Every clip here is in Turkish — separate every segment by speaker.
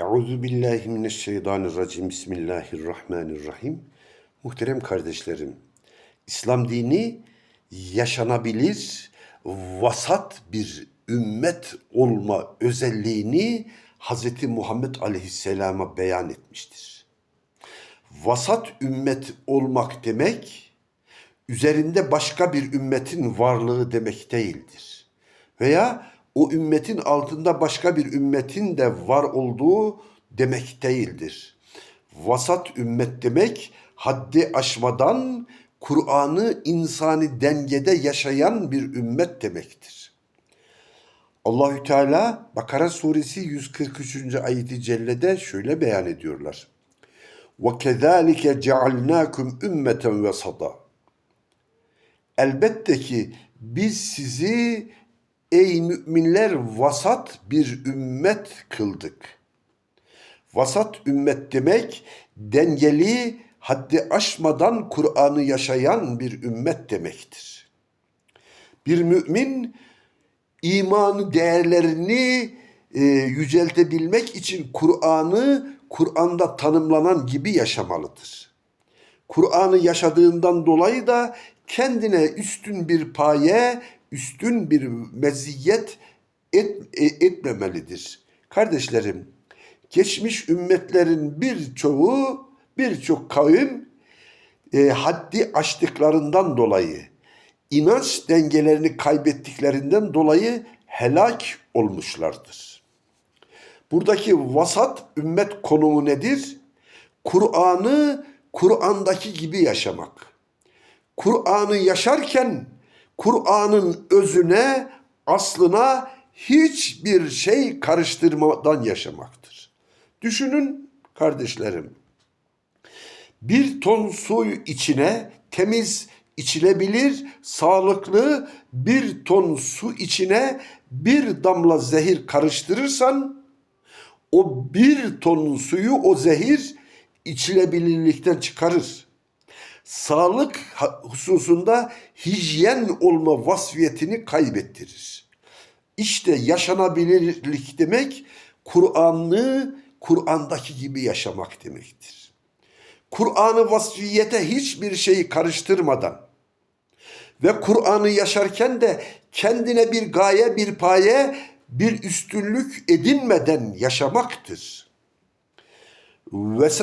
Speaker 1: Euzu billahi mineşşeytanirracim. Bismillahirrahmanirrahim. Muhterem kardeşlerim, İslam dini yaşanabilir, vasat bir ümmet olma özelliğini Hz. Muhammed Aleyhisselam'a beyan etmiştir. Vasat ümmet olmak demek, üzerinde başka bir ümmetin varlığı demek değildir. Veya o ümmetin altında başka bir ümmetin de var olduğu demek değildir. Vasat ümmet demek haddi aşmadan Kur'an'ı insani dengede yaşayan bir ümmet demektir. Allahü Teala Bakara suresi 143. ayeti cellede şöyle beyan ediyorlar. Kezalike cealnakum ümmeten vesata. Elbette ki biz sizi ey müminler vasat bir ümmet kıldık. Vasat ümmet demek dengeli, haddi aşmadan Kur'an'ı yaşayan bir ümmet demektir. Bir mümin imanı değerlerini e, yüceltebilmek için Kur'an'ı Kur'an'da tanımlanan gibi yaşamalıdır. Kur'an'ı yaşadığından dolayı da kendine üstün bir paye, üstün bir meziyet et, e, etmemelidir. Kardeşlerim, geçmiş ümmetlerin birçoğu, birçok kavim e, haddi aştıklarından dolayı, inanç dengelerini kaybettiklerinden dolayı helak olmuşlardır. Buradaki vasat ümmet konumu nedir? Kur'an'ı Kur'an'daki gibi yaşamak. Kur'an'ı yaşarken Kur'an'ın özüne, aslına hiçbir şey karıştırmadan yaşamaktır. Düşünün kardeşlerim. Bir ton su içine temiz, içilebilir, sağlıklı bir ton su içine bir damla zehir karıştırırsan o bir ton suyu o zehir içilebilirlikten çıkarır. Sağlık hususunda hijyen olma vasfiyetini kaybettirir. İşte yaşanabilirlik demek Kur'an'ı Kur'an'daki gibi yaşamak demektir. Kur'an'ı vasfiyete hiçbir şeyi karıştırmadan ve Kur'an'ı yaşarken de kendine bir gaye, bir paye, bir üstünlük edinmeden yaşamaktır.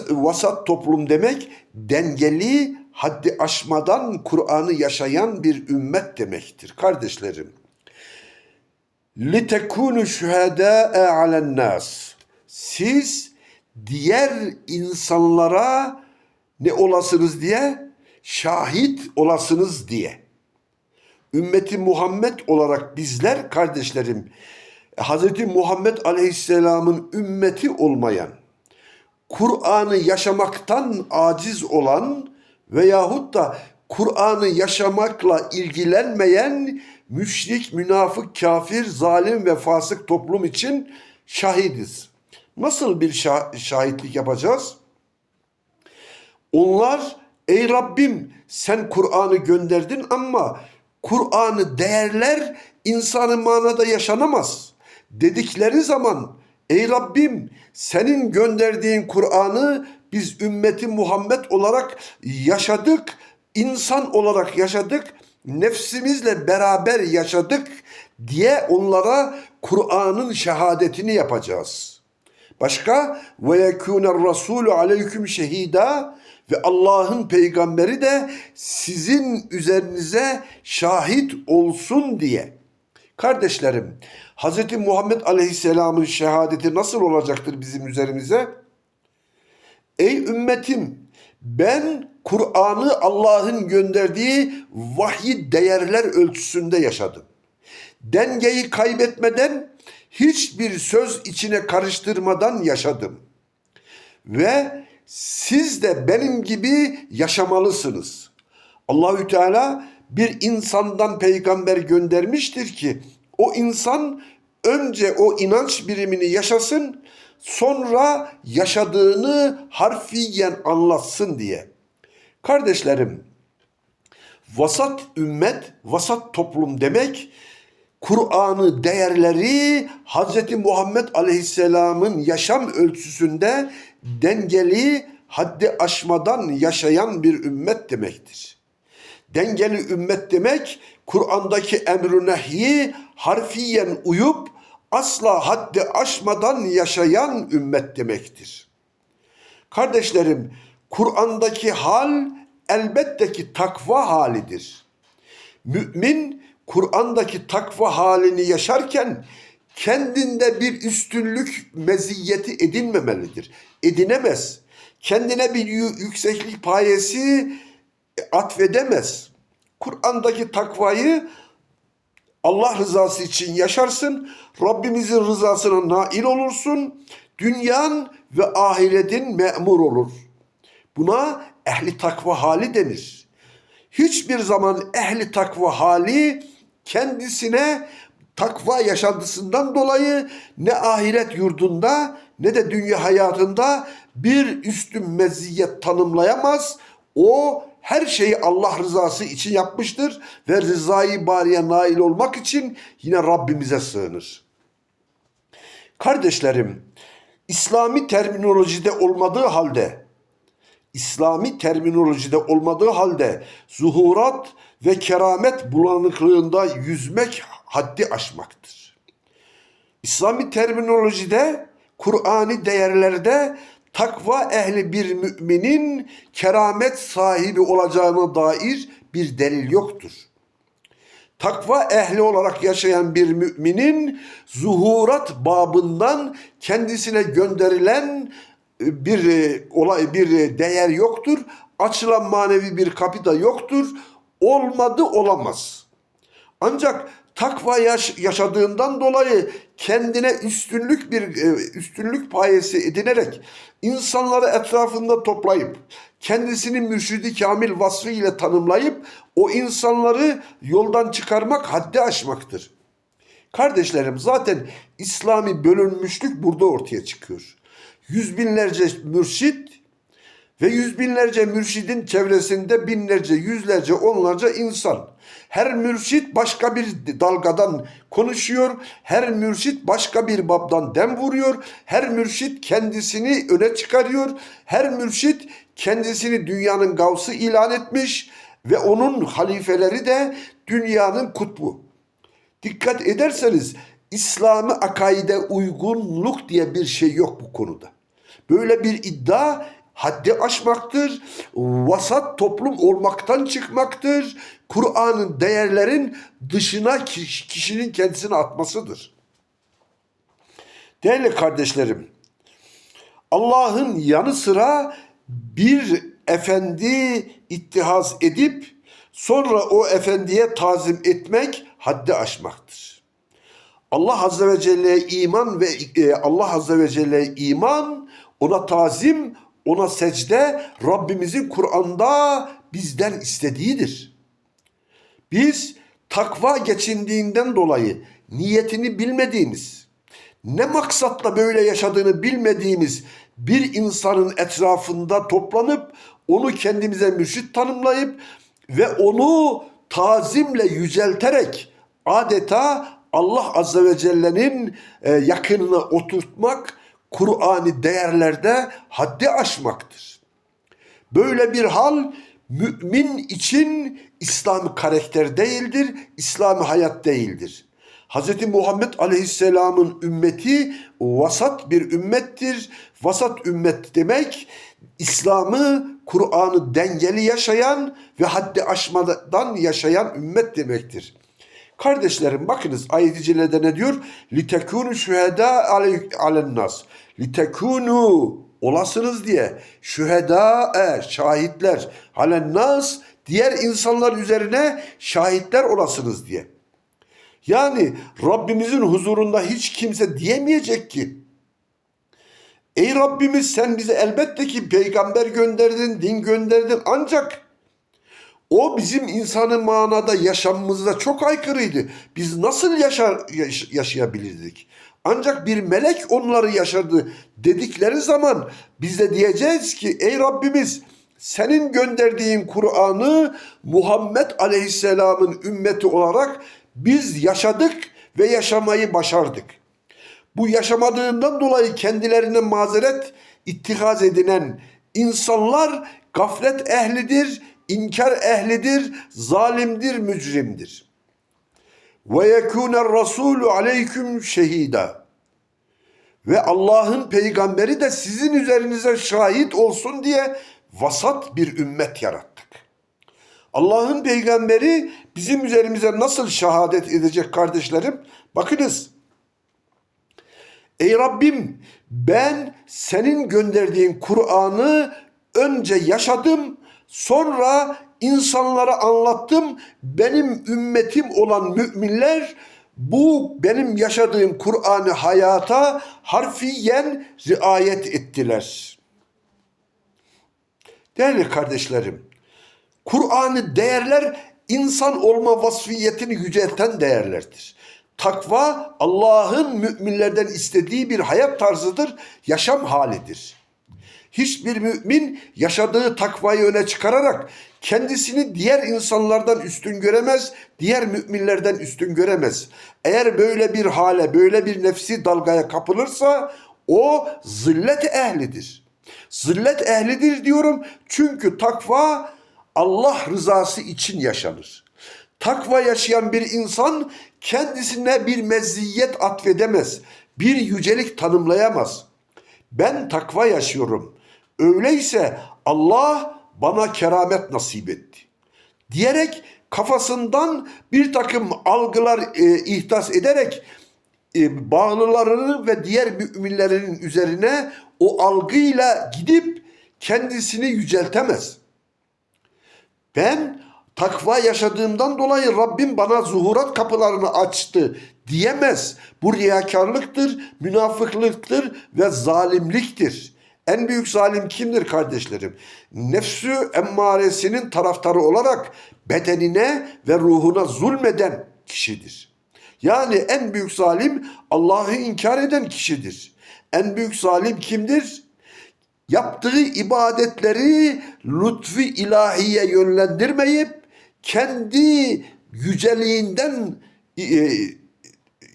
Speaker 1: Vasat toplum demek dengeli, haddi aşmadan Kur'an'ı yaşayan bir ümmet demektir. Kardeşlerim, لِتَكُونُ شُهَدَاءَ عَلَى النَّاسِ Siz diğer insanlara ne olasınız diye? Şahit olasınız diye. Ümmeti Muhammed olarak bizler kardeşlerim, Hz. Muhammed Aleyhisselam'ın ümmeti olmayan, Kur'an'ı yaşamaktan aciz olan veyahut da Kur'an'ı yaşamakla ilgilenmeyen müşrik, münafık, kafir, zalim ve fasık toplum için şahidiz. Nasıl bir şah- şahitlik yapacağız? Onlar ey Rabbim sen Kur'an'ı gönderdin ama Kur'an'ı değerler insanı manada yaşanamaz dedikleri zaman ey Rabbim senin gönderdiğin Kur'an'ı biz ümmeti Muhammed olarak yaşadık, insan olarak yaşadık, nefsimizle beraber yaşadık diye onlara Kur'an'ın şehadetini yapacağız. Başka ve yekûner rasûlü aleyküm şehida ve Allah'ın peygamberi de sizin üzerinize şahit olsun diye. Kardeşlerim, Hz. Muhammed Aleyhisselam'ın şehadeti nasıl olacaktır bizim üzerimize? Ey ümmetim, ben Kur'an'ı Allah'ın gönderdiği vahyi değerler ölçüsünde yaşadım. Dengeyi kaybetmeden, hiçbir söz içine karıştırmadan yaşadım. Ve siz de benim gibi yaşamalısınız. Allahü Teala bir insandan peygamber göndermiştir ki o insan önce o inanç birimini yaşasın, sonra yaşadığını harfiyen anlatsın diye. Kardeşlerim, vasat ümmet, vasat toplum demek Kur'an'ı değerleri Hz. Muhammed Aleyhisselam'ın yaşam ölçüsünde dengeli, haddi aşmadan yaşayan bir ümmet demektir. Dengeli ümmet demek Kur'an'daki emr-i nehyi harfiyen uyup asla haddi aşmadan yaşayan ümmet demektir. Kardeşlerim, Kur'an'daki hal elbette ki takva halidir. Mümin Kur'an'daki takva halini yaşarken kendinde bir üstünlük meziyeti edinmemelidir. Edinemez. Kendine bir yü- yükseklik payesi atfedemez. Kur'an'daki takvayı Allah rızası için yaşarsın. Rabbimizin rızasına nail olursun. Dünyan ve ahiretin memur olur. Buna ehli takva hali denir. Hiçbir zaman ehli takva hali kendisine takva yaşantısından dolayı ne ahiret yurdunda ne de dünya hayatında bir üstün meziyet tanımlayamaz. O her şeyi Allah rızası için yapmıştır ve rızayı bariye nail olmak için yine Rabbimize sığınır. Kardeşlerim, İslami terminolojide olmadığı halde İslami terminolojide olmadığı halde zuhurat ve keramet bulanıklığında yüzmek haddi aşmaktır. İslami terminolojide, Kur'ani değerlerde takva ehli bir müminin keramet sahibi olacağına dair bir delil yoktur. Takva ehli olarak yaşayan bir müminin zuhurat babından kendisine gönderilen e, bir e, olay bir e, değer yoktur. Açılan manevi bir kapı da yoktur. Olmadı olamaz. Ancak takva yaş- yaşadığından dolayı kendine üstünlük bir e, üstünlük payesi edinerek insanları etrafında toplayıp kendisini mürşidi kamil vasfı ile tanımlayıp o insanları yoldan çıkarmak haddi aşmaktır. Kardeşlerim zaten İslami bölünmüşlük burada ortaya çıkıyor. Yüz binlerce mürşit ve yüz binlerce mürşidin çevresinde binlerce, yüzlerce, onlarca insan. Her mürşit başka bir dalgadan konuşuyor. Her mürşit başka bir babdan dem vuruyor. Her mürşit kendisini öne çıkarıyor. Her mürşit kendisini dünyanın gavsı ilan etmiş ve onun halifeleri de dünyanın kutbu. Dikkat ederseniz İslami akaide uygunluk diye bir şey yok bu konuda. Böyle bir iddia haddi aşmaktır, vasat toplum olmaktan çıkmaktır, Kur'an'ın değerlerin dışına kiş- kişinin kendisini atmasıdır. Değerli kardeşlerim, Allah'ın yanı sıra bir efendi ittihaz edip sonra o efendiye tazim etmek haddi aşmaktır. Allah Azze ve Celle'ye iman ve e, Allah Azze ve Celle'ye iman, ona tazim, ona secde Rabbimizin Kur'an'da bizden istediğidir. Biz takva geçindiğinden dolayı niyetini bilmediğimiz, ne maksatla böyle yaşadığını bilmediğimiz bir insanın etrafında toplanıp onu kendimize mürşit tanımlayıp ve onu tazimle yücelterek adeta Allah Azze ve Celle'nin e, yakınına oturtmak Kur'an'ı değerlerde haddi aşmaktır. Böyle bir hal mümin için İslami karakter değildir, İslami hayat değildir. Hz. Muhammed Aleyhisselam'ın ümmeti vasat bir ümmettir. Vasat ümmet demek İslam'ı, Kur'an'ı dengeli yaşayan ve haddi aşmadan yaşayan ümmet demektir. Kardeşlerim bakınız ayet-i cellede ne diyor? Litekunu şüheda alennas. Litekunu olasınız diye şüheda e, şahitler alennas diğer insanlar üzerine şahitler olasınız diye. Yani Rabbimizin huzurunda hiç kimse diyemeyecek ki Ey Rabbimiz sen bize elbette ki peygamber gönderdin, din gönderdin ancak o bizim insanı manada yaşamımızda çok aykırıydı. Biz nasıl yaşar, yaş- yaşayabilirdik? Ancak bir melek onları yaşadı dedikleri zaman biz de diyeceğiz ki ey Rabbimiz senin gönderdiğin Kur'an'ı Muhammed Aleyhisselam'ın ümmeti olarak Biz yaşadık ve yaşamayı başardık. Bu yaşamadığından dolayı kendilerine mazeret ittihaz edinen insanlar gaflet ehlidir, inkar ehlidir, zalimdir, mücrimdir. Ve yekûne rasûlü aleyküm şehida. Ve Allah'ın peygamberi de sizin üzerinize şahit olsun diye vasat bir ümmet yarattık. Allah'ın peygamberi bizim üzerimize nasıl şehadet edecek kardeşlerim? Bakınız. Ey Rabbim ben senin gönderdiğin Kur'an'ı önce yaşadım, sonra insanlara anlattım. Benim ümmetim olan müminler bu benim yaşadığım Kur'an'ı hayata harfiyen riayet ettiler. Değerli kardeşlerim, Kur'an'ı değerler insan olma vasfiyetini yücelten değerlerdir. Takva Allah'ın müminlerden istediği bir hayat tarzıdır, yaşam halidir. Hiçbir mümin yaşadığı takvayı öne çıkararak kendisini diğer insanlardan üstün göremez, diğer müminlerden üstün göremez. Eğer böyle bir hale, böyle bir nefsi dalgaya kapılırsa o zillet ehlidir. Zillet ehlidir diyorum çünkü takva Allah rızası için yaşanır. Takva yaşayan bir insan kendisine bir meziyet atfedemez, bir yücelik tanımlayamaz. Ben takva yaşıyorum. Öyleyse Allah bana keramet nasip etti. Diyerek kafasından bir takım algılar e, ihdas ederek e, bağlılarını ve diğer müminlerin üzerine o algıyla gidip kendisini yüceltemez. Ben takva yaşadığımdan dolayı Rabbim bana zuhurat kapılarını açtı diyemez. Bu riyakarlıktır, münafıklıktır ve zalimliktir. En büyük zalim kimdir kardeşlerim? Nefsü emmaresinin taraftarı olarak bedenine ve ruhuna zulmeden kişidir. Yani en büyük zalim Allah'ı inkar eden kişidir. En büyük zalim kimdir? Yaptığı ibadetleri lütfi ilahiye yönlendirmeyip kendi yüceliğinden e,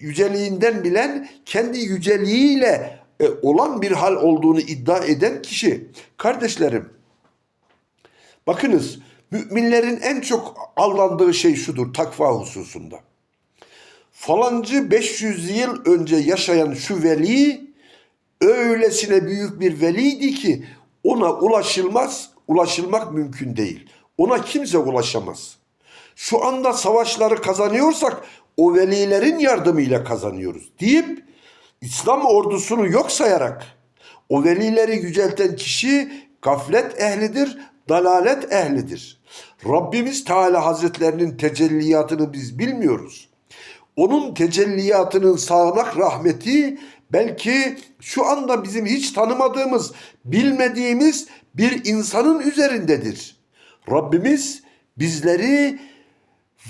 Speaker 1: yüceliğinden bilen kendi yüceliğiyle e, olan bir hal olduğunu iddia eden kişi. Kardeşlerim, bakınız müminlerin en çok aldandığı şey şudur takva hususunda. Falancı 500 yıl önce yaşayan şu veli öylesine büyük bir veliydi ki ona ulaşılmaz, ulaşılmak mümkün değil. Ona kimse ulaşamaz. Şu anda savaşları kazanıyorsak o velilerin yardımıyla kazanıyoruz deyip İslam ordusunu yok sayarak o velileri yücelten kişi gaflet ehlidir, dalalet ehlidir. Rabbimiz Teala Hazretlerinin tecelliyatını biz bilmiyoruz. Onun tecelliyatının sağanak rahmeti belki şu anda bizim hiç tanımadığımız, bilmediğimiz bir insanın üzerindedir. Rabbimiz bizleri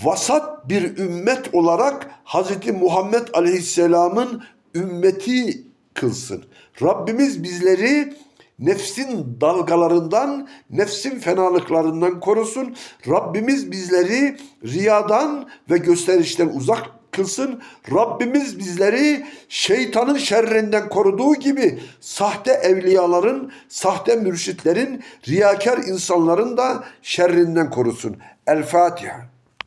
Speaker 1: vasat bir ümmet olarak Hz. Muhammed Aleyhisselam'ın ümmeti kılsın. Rabbimiz bizleri nefsin dalgalarından, nefsin fenalıklarından korusun. Rabbimiz bizleri riyadan ve gösterişten uzak kılsın. Rabbimiz bizleri şeytanın şerrinden koruduğu gibi sahte evliyaların, sahte mürşitlerin, riyakar insanların da şerrinden korusun. El Fatiha.